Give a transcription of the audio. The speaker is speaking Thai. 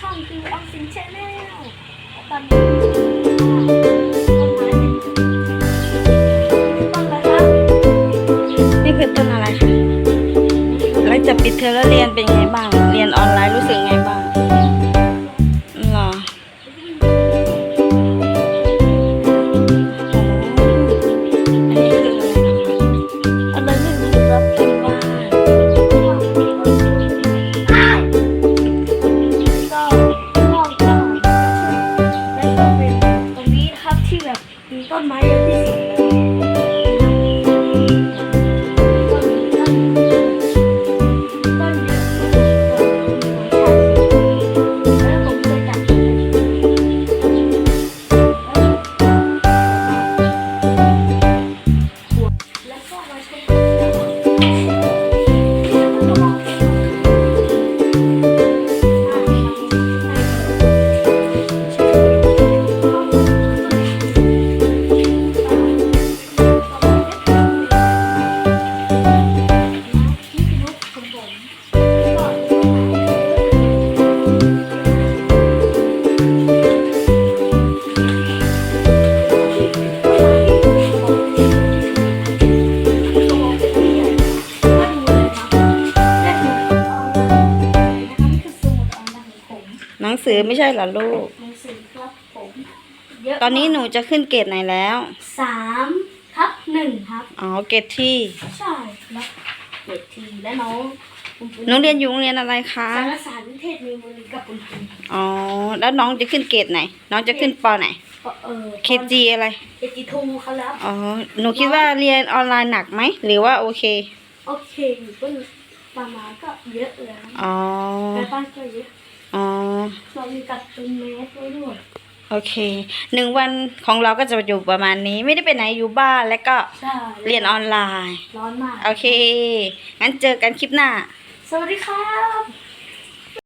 ช่องคือออมสินชาแนลตอนนี้นไม้ต้นอะไรครับนี่คือต้นอะไรคะแล้วจะปิดเทอมแล้วเรียนเป็นไงบ้าง เรียนออนไลน์รู้สึกไงบ้าง ต้นไม้เยอะที่สุดเลยต้นต้นต้นเยอะแล้วผมเคยจับแล้วก็มาชม สือไม่ใช่เหรอลูก หนังสือครับผมเยอะตอนนี้หนูจะขึ้นเกรดไหนแล้ว สามทับหนึ่งครับ อ๋อ เกรดที่ ใช่ครับเด็กทีและน้องคุณปุ้หนูเรียนอยู่โรงเรียนอะไรคะ สารสารวิเทศมีมูลกับคุณปุ้อ๋อ แล้วน้องจะขึ้นเกรดไหน น้องจะขึ้นปไหน เออเคจีอะไร เคจีทูครับแล้วอ๋อ หนูคิดว่าเรียนออนไลน์หนักไหม หรือว่าโอเค โอเคอยู่ก็ประมาณก็เยอะแล้วอ๋อในบ้านก็เยอะ อ๋อเรามีกัดตุนเมสไว้ด้วยโอเคหนึ่งวันของเราก็จะอยู่ประมาณนี้ ไม่ได้ไปไหนอยู่บ้านแล้วก็ใช่เรียนออนไลน์ ร้อนมาก โอเค งั้นเจอกันคลิปหน้า สวัสดีครับ